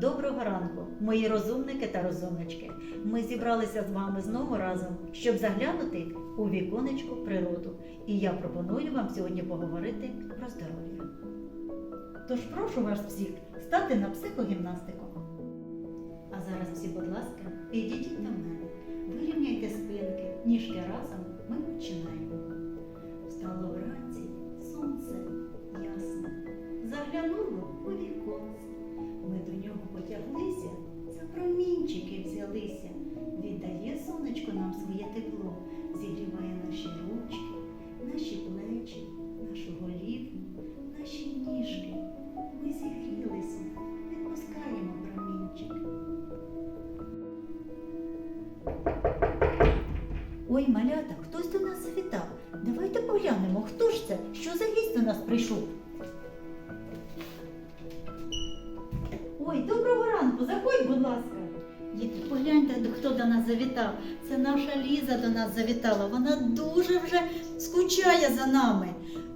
доброго ранку, мої розумники та розумнички. Ми зібралися з вами знову разом, щоб заглянути у віконечко природу. І я пропоную вам сьогодні поговорити про здоров'я. Тож прошу вас всіх стати на психогімнастику. А зараз всі, будь ласка, підійдіть до мене, вирівняйте спинки, ніжки разом. Ми починаємо. Встало вранці, сонце ясне, заглянуло у віконце. Ми до нього потяглися, за промінчики взялися. Віддає сонечко нам своє тепло, зігріває наші ручки, наші плечі, нашу голівку, наші ніжки. Ми зігрілися, відпускаємо промінчик. Ой, малята, хтось до нас завітав. Давайте поглянемо, хто ж це? Що за гість до нас прийшов? Хто до нас завітав. Це наша Ліза до нас завітала. Вона дуже вже скучає за нами.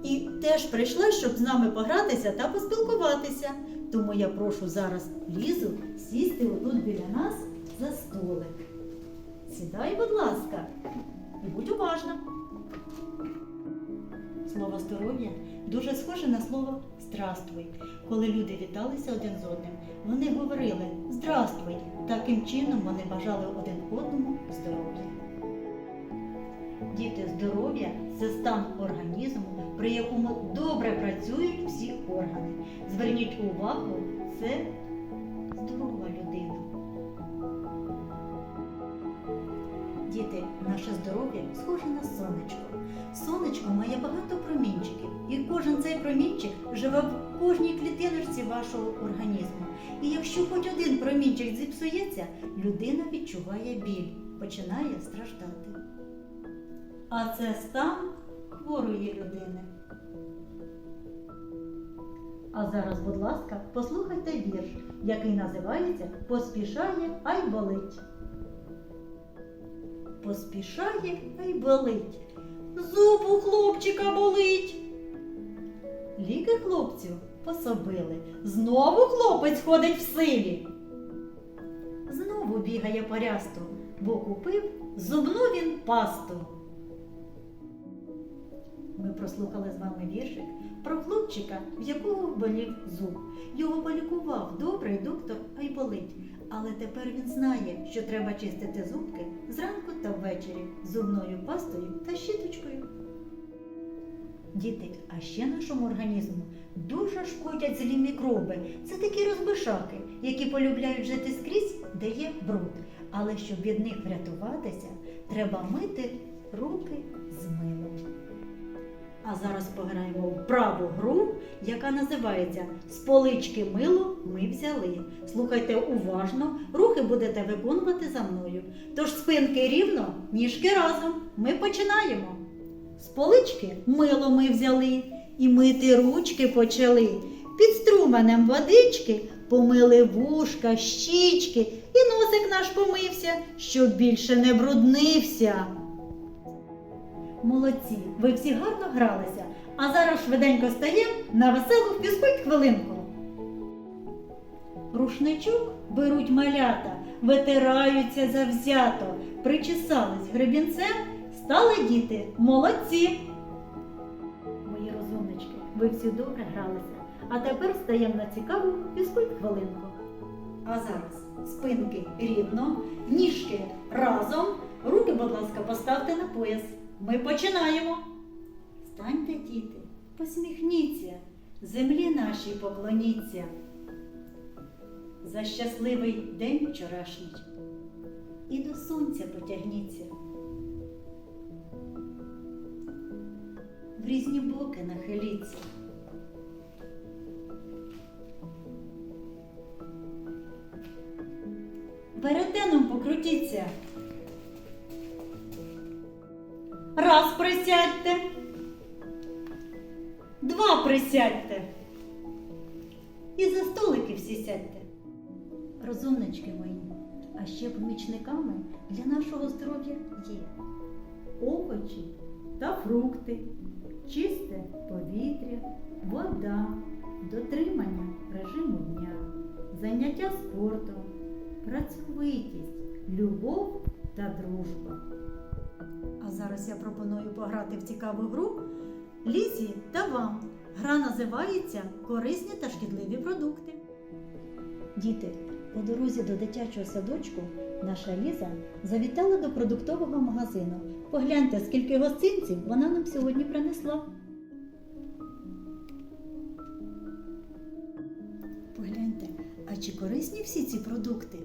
І теж прийшла, щоб з нами погратися та поспілкуватися. Тому я прошу зараз Лізу сісти отут біля нас за столик. Сідай, будь ласка, і будь уважна. Слово здоров'я дуже схоже на слово здравствуй. Коли люди віталися один з одним, вони говорили здравствуй. Таким чином вони бажали один одному здоров'я. Діти, здоров'я це стан організму, при якому добре працюють всі органи. Зверніть увагу, це здорова людина. Наше здоров'я схоже на сонечко. Сонечко має багато промінчиків, і кожен цей промінчик живе в кожній клітиночці вашого організму. І якщо хоч один промінчик зіпсується, людина відчуває біль, починає страждати. А це стан хворої людини. А зараз, будь ласка, послухайте вірш, який називається Поспішає, а й болить. Поспішає, а й болить. Зуб у хлопчика болить. Ліки хлопцю пособили. Знову хлопець ходить в силі. Знову бігає по рясту, бо купив зубну він пасту. Ми прослухали з вами віршик про хлопчика, в якого болів зуб. Його полікував добрий доктор Айболить. Але тепер він знає, що треба чистити зубки зранку та ввечері зубною пастою та щіточкою. Діти, а ще нашому організму дуже шкодять злі мікроби. Це такі розбишаки, які полюбляють жити скрізь, де є бруд. Але щоб від них врятуватися, треба мити руки з милом. А зараз пограємо в праву гру, яка називається З полички мило ми взяли. Слухайте уважно, рухи будете виконувати за мною. Тож спинки рівно, ніжки разом. Ми починаємо. З полички мило ми взяли і мити ручки почали. Під струменем водички помили вушка, щічки, і носик наш помився, щоб більше не бруднився. Молодці, ви всі гарно гралися. А зараз швиденько стаємо на веселу фізкульт хвилинку. Рушничок беруть малята, витираються завзято, причесались гребінцем, стали діти молодці. Мої розумнички, ви всі добре гралися. А тепер стаємо на цікаву фізкульт хвилинку. А зараз спинки рівно, ніжки разом, руки, будь ласка, поставте на пояс. Ми починаємо. Станьте, діти, посміхніться, землі нашій поклоніться. За щасливий день вчорашній і до сонця потягніться. В різні боки нахиліться. Веретеном покрутіться. Раз присядьте. Два присядьте. І за столики всі сядьте. Розумнички мої, а ще помічниками для нашого здоров'я є овочі та фрукти, чисте повітря, вода, дотримання режиму дня, заняття спортом, працьовитість, любов та дружба. А зараз я пропоную пограти в цікаву гру Лізі та вам. Гра називається Корисні та шкідливі продукти. Діти, по дорозі до дитячого садочку наша Ліза завітала до продуктового магазину. Погляньте, скільки гостинців вона нам сьогодні принесла. Погляньте, а чи корисні всі ці продукти?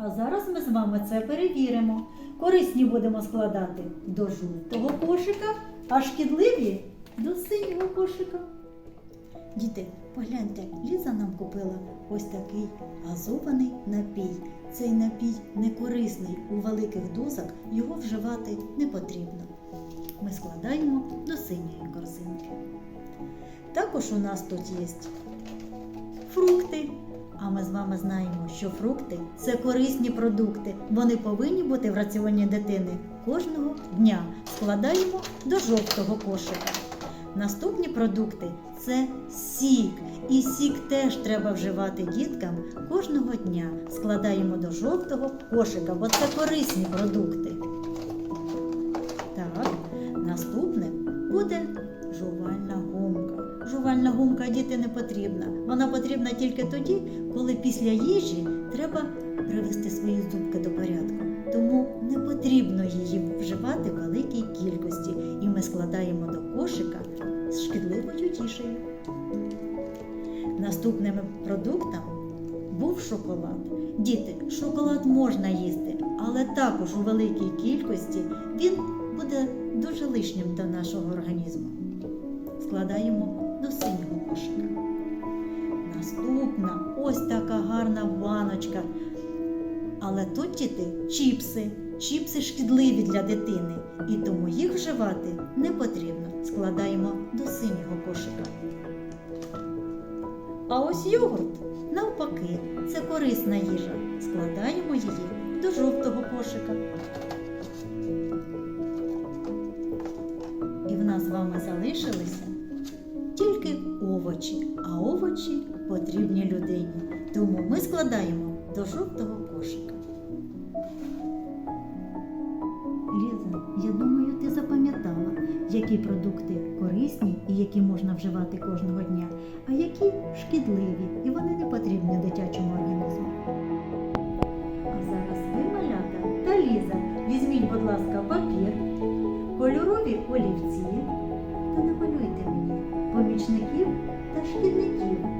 А зараз ми з вами це перевіримо. Корисні будемо складати до жовтого кошика, а шкідливі до синього кошика. Діти, погляньте, Ліза нам купила ось такий газований напій. Цей напій не корисний у великих дозах, його вживати не потрібно. Ми складаємо до синьої корзинки. Також у нас тут є ми з вами знаємо, що фрукти це корисні продукти. Вони повинні бути в раціоні дитини кожного дня. Складаємо до жовтого кошика. Наступні продукти це сік. І сік теж треба вживати діткам кожного дня. Складаємо до жовтого кошика, бо це корисні продукти. Так, наступним буде жувальна гумка. Жувальна гумка діти не потрібна. Вона потрібна тільки тоді, коли після їжі треба привести свої зубки до порядку. Тому не потрібно її вживати в великій кількості. І ми складаємо до кошика з шкідливою тішею. Наступним продуктом був шоколад. Діти, шоколад можна їсти, але також у великій кількості він буде дуже лишнім до нашого організму. Складаємо до синього кошика. Наступна ось така гарна баночка. Але тут діти чіпси. Чіпси шкідливі для дитини, і тому їх вживати не потрібно. Складаємо до синього кошика. А ось йогурт, навпаки, це корисна їжа. Складаємо її до жовтого кошика. Овочі, а овочі потрібні людині. Тому ми складаємо до жовтого кошика. Ліза, я думаю, ти запам'ятала, які продукти корисні і які можна вживати кожного дня, а які та